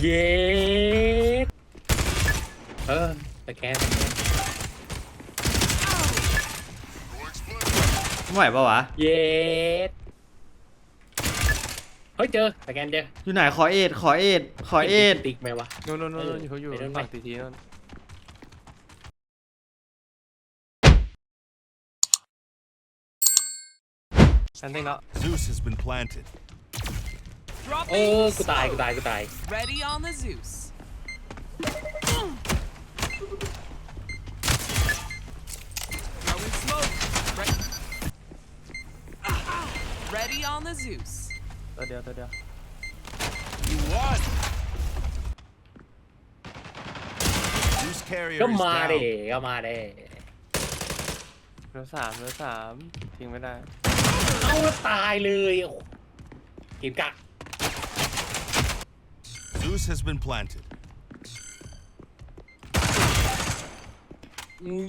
เย็ดเออสแกนไหวปะวะ เย็ดเฮ้ยเจอสแกนเจออยู่ไหนขอเอ็ดขอเอ็ดขอเอ็ดติ๊กไหมวะ นู่นนู่นนู่นเอออยู่เขาอยู่ไปนู่นไปฝั่งตีทีนู่นฉันเด้งแล้ว Zeus has been planted. เออกูตาย กูตาย กูตาย Ready on the Zeus. Throwing smoke. Re- Ready on the Zeus. ตัวเดียวตัวเดียว You won. Zeus carrier ก็ is มาเด้ down. ก็มาเด้เหลือสามเหลือสามทิ้งไม่ได้ เอาแล้วตายเลยโอ้โหกินกัก Zeus has been planted.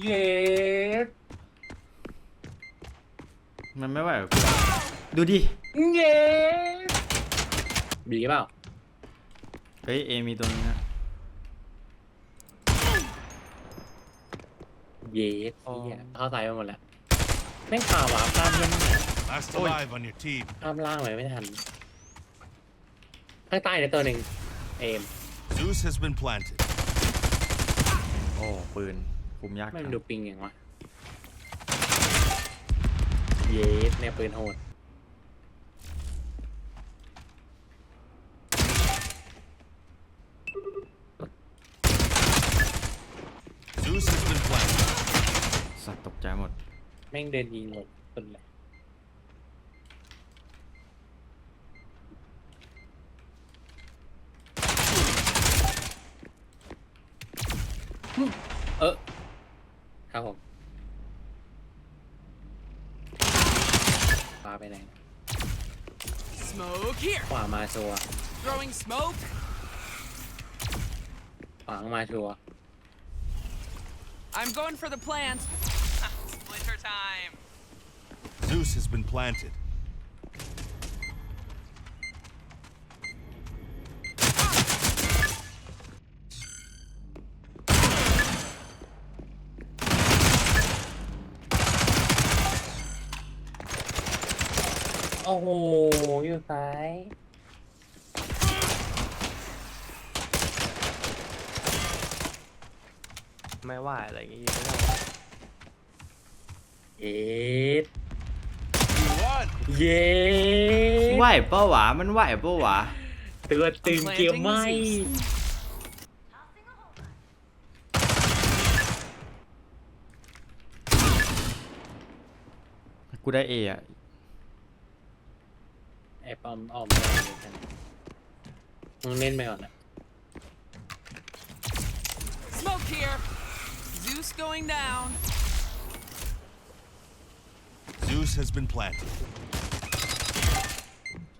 เย็ดมันไม่ไหวกับกูดูดิ เย็ดบีเปล่าเฮ้ยเอมีตัวนึงนะเย็ดเหี้ยเข้าใจไปหมดแล้วแม่งข่าวหวาข้ามยังไง Last alive on your team. ข้ามล่างไปไม่ทัน ข้างใต้เนี่ยตัวหนึ่ง เอม Zeus has been planted. โอ้ปืนคุมยากไม่จัมันงดูปิงอย่างวะ เย็ดเนี่ยปืนโหด Zeus has been planted. สัตว์ตกใจหมด แม่งเดินยิงหมดคนเลย เออครับผมปาไปไหน Smoke here. ขวามาชัวร์ Throwing smoke. ขวางมาชัวร์ I'm going for the plant. Splinter time. Zeus has been planted. โอ้โห อยู่ซ้ายไม่ไหวอะไรอย่างงี้ไม่ได้เย็ด You won. เย็ดไหวปะวะมันไหวปะวะตัวตึงเกียร์ไม่กูได้เออะ ไอ้ปอมออกมาเลยกันมึงเล่นไปก่อนนะ Smoke here. Zeus going down. Zeus has been planted.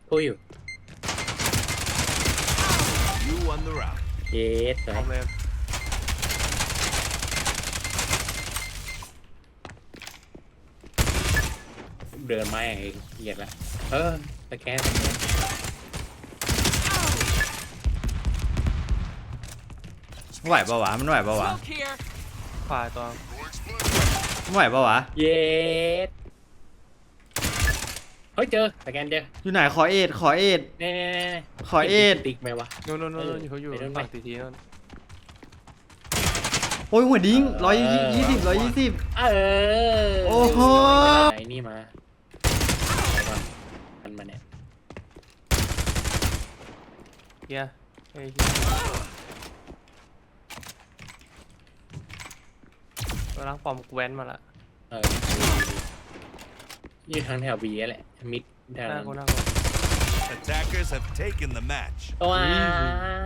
พูดอยู่ You won the round. เย็ดไป คอมเลย เดินไม้เองเหยียดละเออสแกนไหวปะวะมันไหวปะวะ Smoke here. ขวาตัวไหวปะวะ เย็ดเฮ้ยเจอสแกนเจออยู่ไหนขอเอ็ดขอเอ็ดเน่เน่เน่ขอเอ็ดติ๊กไหมวะ นู่นนู่นนู่นเอออยู่เขาอยู่ไปนู่นไป ฝั่งตีทีนู่นโอ้ยหัวดิ้งร้อยยี่สิบร้อยยี่สิบ เออโอ้โหไอ้นี่มา เฮียเฮ้ยเหี้ยกำลังปลอมแว้นมาละเอออยู่ทางแถวบีแหละ มิดแถวหน้านั้นกูหน้ากู Attackers have taken the match. ว้าย